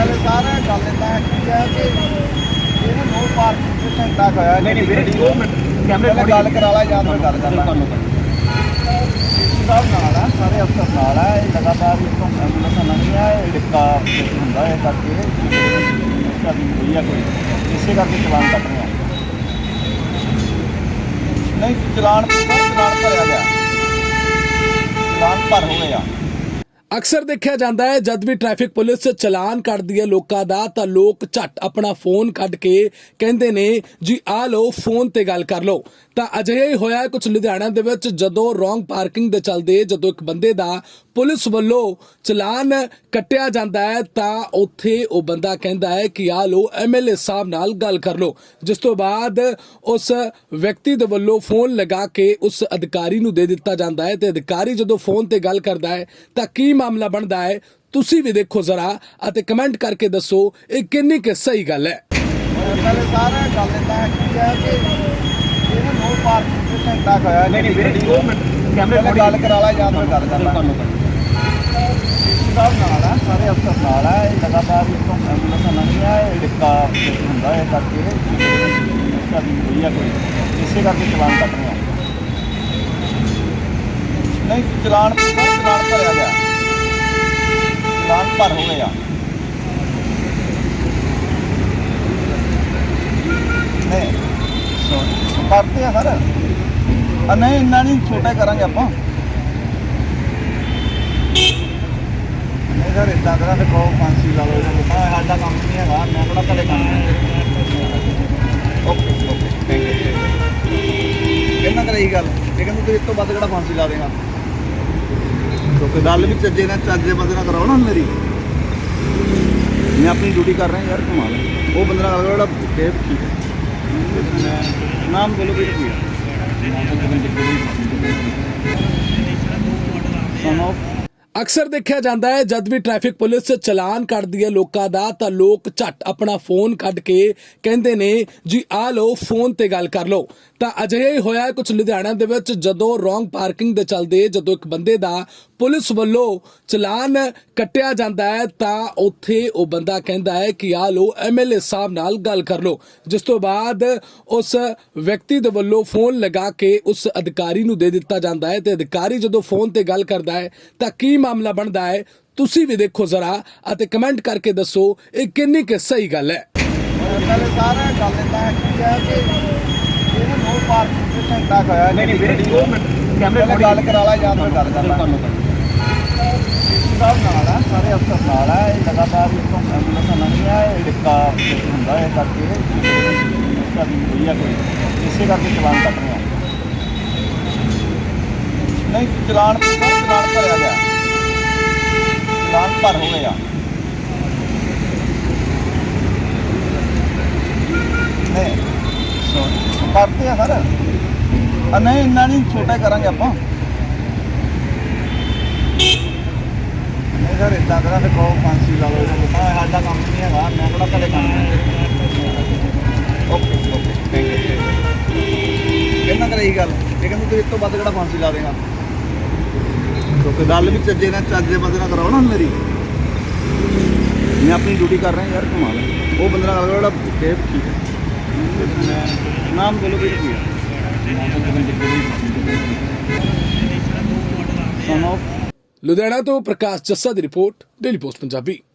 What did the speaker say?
ਪਹਿਲੇ ਸਾਰਾ ਗੱਲ ਇਦਾਂ ਕੀ ਹੈ ਕਿ ਇਹਨੂੰ ਨੋ ਪਾਰਕਿੰਗ ਤੇ ਘੰਟਾ ਹੋਇਆ ਨਹੀਂ ਨਹੀਂ ਵੀਰੇ 2 ਮਿੰਟ। ਕੈਮਰੇ ਪਹਿਲੇ ਗੱਲ ਕਰਾ ਲਾ ਜਾਂ ਫਿਰ ਗੱਲ ਕਰ ਲਾ ਸਾਹਿਬ ਨਾਲ ਆ ਸਾਰੇ ਅਫਸਰ ਨਾਲ ਆ ਇਹ ਲਗਾਤਾਰ ਇੱਥੋਂ ਐਂਬੂਲੈਂਸ ਨਹੀਂ ਆ ਇਹ ਡਿੱਕਾ ਹੁੰਦਾ ਹੈ ਕਰਕੇ ਇਸਦਾ ਵੀ ਹੋਈ ਆ ਕੋਈ। ਇਸੇ ਕਰਕੇ ਚਲਾਨ ਕੱਟ ਰਹੇ ਆ। ਨਹੀਂ ਚਲਾਨ ਸਰ ਚਲਾਨ ਭਰਿਆ ਗਿਆ। ਚਲਾਨ ਭਰ ਹੋ ਗਿਆ ਅਕਸਰ ਦੇਖਿਆ ਜਾਂਦਾ ਹੈ, ਜਦ ਵੀ ਟ੍ਰੈਫਿਕ ਪੁਲਿਸ ਚਲਾਨ ਕੱਢਦੀ ਹੈ ਲੋਕਾਂ ਦਾ, ਤਾਂ ਲੋਕ ਝੱਟ ਆਪਣਾ ਫੋਨ ਕੱਢ ਕੇ ਕਹਿੰਦੇ ਨੇ, ਜੀ ਆ ਲਓ ਫੋਨ ਤੇ ਗੱਲ ਕਰ ਲਓ। ਤਾਂ ਅਜਿਹਾ ਹੀ ਹੋਇਆ ਕੁਝ ਲੁਧਿਆਣਾ ਦੇ ਵਿੱਚ, ਜਦੋਂ ਰੋਂਗ ਪਾਰਕਿੰਗ ਦੇ ਚੱਲਦੇ, ਜਦੋਂ ਇੱਕ ਬੰਦੇ ਦਾ ਪੁਲਿਸ ਵੱਲੋਂ ਚਲਾਨ ਕੱਟਿਆ ਜਾਂਦਾ ਹੈ ਤਾਂ ਉੱਥੇ ਉਹ ਬੰਦਾ ਕਹਿੰਦਾ ਹੈ ਕਿ ਆ ਲਓ ਐਮਐਲਏ ਸਾਹਿਬ ਨਾਲ ਗੱਲ ਕਰ ਲਓ। ਜਿਸ ਤੋਂ ਬਾਅਦ ਉਸ ਵਿਅਕਤੀ ਦੇ ਵੱਲੋਂ ਫੋਨ ਲਗਾ ਕੇ ਉਸ ਅਧਿਕਾਰੀ ਨੂੰ ਦੇ ਦਿੱਤਾ ਜਾਂਦਾ ਹੈ ਤੇ ਅਧਿਕਾਰੀ ਜਦੋਂ ਫੋਨ ਤੇ ਗੱਲ ਕਰਦਾ ਹੈ ਤਾਂ ਕੀ ਮਾਮਲਾ ਬਣਦਾ ਹੈ ਤੁਸੀਂ ਵੀ ਦੇਖੋ ਜ਼ਰਾ ਅਤੇ ਕਮੈਂਟ ਕਰਕੇ ਦੱਸੋ ਇਹ ਕਿੰਨੀ ਕਿ ਸਹੀ ਗੱਲ ਹੈ। ਪਹਿਲੇ ਸਾਰਾ ਗੱਲ ਇਦਾਂ ਕੀ ਹੈ ਕਿ ਇਹਨੂੰ ਨੋ ਪਾਰਕਿੰਗ ਘੰਟਾ ਹੋਇਆ ਨਹੀਂ ਨਹੀਂ ਵੀਰੇ 2 ਮਿੰਟ। ਕੈਮਰੇ ਗੱਲ ਕਰਾ ਲਾ ਜਾਂ ਫਿਰ ਗੱਲ ਕਰ ਲਾ। ਸਾਹਿਬ ਨਾਲ ਆ, ਸਾਰੇ ਅਫਸਰ ਨਾਲ ਆ, ਇਹ ਲਗਾਤਾਰ ਇੱਥੋਂ ਐਂਬੂਲੈਂਸ ਨਹੀਂ ਆ, ਇਹ ਡਿੱਕਾ ਹੁੰਦਾ ਹੈ ਕਰਕੇ ਇਸਦਾ ਵੀ ਹੋਈ ਆ ਕੋਈ। ਇਸੇ ਕਰਕੇ ਚਲਾਨ ਕੱਟ ਰਹੇ ਨਹੀਂ, ਚਲਾਨ ਸਰ ਚਲਾਨ ਭਰਿਆ ਗਿਆ। ਚਲਾਨ ਭਰ ਹੋ ਗਿਆ ਨਹੀਂ ਸੋ ਭਰਤੇ ਆ ਨਹੀਂ, ਇੰਨਾ ਨਹੀਂ, ਛੋਟਾ ਕਰਾਂਗੇ ਆਪਾਂ। ਨਹੀਂ ਸਰ ਇਦਾਂ ਕਰਾਂ ਤੇ ਕਹੋ, ਫਾਂਸੀ ਲਾ ਲਓ ਇਹਨਾਂ। ਨੂੰ ਮੈਂ ਸਾਡਾ ਕੰਮ ਨਹੀਂ ਹੈਗਾ, ਮੈਂ ਕਿਹੜਾ ਤੁਹਾਡੇ ਕੰਮ ਓਕੇ ਓਕੇ ਥੈਂਕ ਯੂ ਕਿੰਨਾ ਕਰੀ ਗੱਲ, ਇਹ ਕਹਿੰਦੇ ਤੂੰ ਇਸ ਤੋਂ ਵੱਧ ਕਿਹੜਾ ਫਾਂਸੀ ਲਾ ਦੇਗਾ ਕਿਉਂਕਿ ਗੱਲ ਵੀ ਚੱਜੇ ਨਾਲ, ਚੱਜੇ ਬੰਦੇ ਨਾਲ ਕਰਾਓ ਨਾ ਮੇਰੀ। ਮੈਂ ਆਪਣੀ ਡਿਊਟੀ ਕਰ ਰਿਹਾ ਯਾਰ ਕਮਾਲ ਉਹ ਬੰਦੇ ਨਾਲ ਗੱਲ ਕਰੋ, ਜਿਹੜਾ ਫੇਰ ਠੀਕ ਹੈ। ਨਾਮ ਬੋਲੋ ਵੀ ਕੀ ਹੈ ਸਨ ਆਫ ਅਕਸਰ ਦੇਖਿਆ ਜਾਂਦਾ ਹੈ, ਜਦ ਵੀ ਟ੍ਰੈਫਿਕ ਪੁਲਿਸ ਚਲਾਨ ਕੱਢਦੀ ਹੈ ਲੋਕਾਂ ਦਾ, ਤਾਂ ਲੋਕ ਝੱਟ ਆਪਣਾ ਫੋਨ ਕੱਢ ਕੇ ਕਹਿੰਦੇ ਨੇ, ਜੀ, ਆ ਲਓ, ਫੋਨ ਤੇ ਗੱਲ ਕਰ ਲਓ। ਤਾਂ ਅਜਿਹਾ ਹੀ ਹੋਇਆ ਕੁਝ ਲੁਧਿਆਣਾ ਦੇ ਵਿੱਚ ਜਦੋਂ ਰੋਂਗ ਪਾਰਕਿੰਗ ਦੇ ਚੱਲਦੇ, ਜਦੋਂ ਇੱਕ ਬੰਦੇ ਦਾ ਪੁਲਿਸ ਵੱਲੋਂ ਚਲਾਨ ਕੱਟਿਆ ਜਾਂਦਾ ਹੈ, ਤਾਂ ਉੱਥੇ ਉਹ ਬੰਦਾ ਕਹਿੰਦਾ ਹੈ ਕਿ, ਆ ਲਓ ਐਮਐਲਏ ਸਾਹਿਬ ਨਾਲ ਗੱਲ ਕਰ ਲਓ। ਜਿਸ ਤੋਂ ਬਾਅਦ ਉਸ ਵਿਅਕਤੀ ਦੇ ਵੱਲੋਂ ਫੋਨ ਲਗਾ ਕੇ ਉਸ ਅਧਿਕਾਰੀ ਨੂੰ ਦੇ ਦਿੱਤਾ ਜਾਂਦਾ ਹੈ ਤੇ ਅਧਿਕਾਰੀ ਜਦੋਂ ਫੋਨ ਤੇ ਗੱਲ ਕਰਦਾ ਹੈ, ਤਾਂ ਕੀ ਮਾਮਲਾ ਬਣਦਾ ਹੈ। ਤੁਸੀਂ ਵੀ ਦੇਖੋ ਜ਼ਰਾ ਅਤੇ ਕਮੈਂਟ ਕਰਕੇ ਦੱਸੋ ਇਹ ਕਿੰਨੀ ਕਿ ਸਹੀ ਗੱਲ ਹੈ। ਪਹਿਲੇ ਸਾਰਾ ਗੱਲ ਇਦਾਂ ਕੀ ਹੈ ਕਿ ਇਹਨੂੰ ਨੋ ਪਾਰਕਿੰਗ ਤੇ ਘੰਟਾ ਹੋਇਆ ਨਹੀਂ ਨਹੀਂ ਵੀਰੇ 2 ਮਿੰਟ। ਕੈਮਰੇ ਪਹਿਲੇ ਗੱਲ ਕਰਾ ਲਾ ਜਾਂ ਫਿਰ ਗੱਲ ਕਰ ਲਾ। ਤੁਹਾਨੂੰ ਡੀਸੀ ਸਾਹਿਬ ਨਾਲ ਆ ਸਾਰੇ ਅਫਸਰ ਨਾਲ ਆ ਇਹ ਲਗਾਤਾਰ ਇੱਥੋਂ ਐਂਬੂਲੈਂਸ ਨਹੀਂ ਆ ਇਹ ਡਿੱਕਾ ਹੁੰਦਾ ਹੈ ਕਰਕੇ ਇਸਦਾ ਵੀ ਹੋਈ ਆ ਕੋਈ। ਇਸੇ ਕਰਕੇ ਚਲਾਨ ਕੱਟ ਰਹੇ ਆ। ਨਹੀਂ ਚਲਾਨ ਗਿਆ ਚਲਾਨ ਭਰ ਹੋ ਗਿਆ ਨਹੀਂ ਸੋ ਭਰਤੇ ਆ ਸਰ। ਆ ਨਹੀਂ, ਇੰਨਾ ਨਹੀਂ, ਛੋਟਾ ਕਰਾਂਗੇ ਆਪਾਂ। ਸਰ ਇਦਾਂ ਕਰਾਂ ਤੇ ਕਹੋ ਫਾਂਸੀ ਲਾ ਲਓ ਇਹਨਾਂ ਨੂੰ ਸਾਡਾ ਕੰਮ ਨਹੀਂ ਹੈਗਾ, ਮੈਂ ਕਿਹੜਾ ਤੁਹਾਡੇ ਕੰਮ ਓਕੇ ਓਕੇ ਥੈਂਕ ਯੂ ਕਿੰਨਾ ਕਰੀ ਗੱਲ? ਇਹ ਕਹਿੰਦੇ ਤੂੰ ਇਸ ਤੋਂ ਵੱਧ ਕਿਹੜਾ ਫਾਂਸੀ ਲਾ ਦੇਗਾ ਕਿਉਂਕਿ ਗੱਲ ਵੀ ਚੱਜੇ ਨਾਲ, ਚੱਜੇ ਬੰਦੇ ਨਾਲ ਕਰਾਓ ਨਾ ਮੇਰੀ। ਮੈਂ ਆਪਣੀ ਡਿਊਟੀ ਕਰ ਰਿਹਾ ਯਾਰ, ਕਮਾਲ ਹੈ। ਉਹ ਬੰਦੇ ਨਾਲ ਗੱਲ ਜਿਹੜਾ ਫੇਰ ਠੀਕ ਹੈ। ਨਾਮ ਬੋਲੋ ਵੀ ਕੀ ਹੈ। ਸਨ ਆਫ ਲੁਧਿਆਣਾ ਤੋਂ ਪ੍ਰਕਾਸ਼ ਜੱਸਾ ਦੀ ਰਿਪੋਰਟ, ਡੇਲੀ ਪੋਸਟ ਪੰਜਾਬੀ।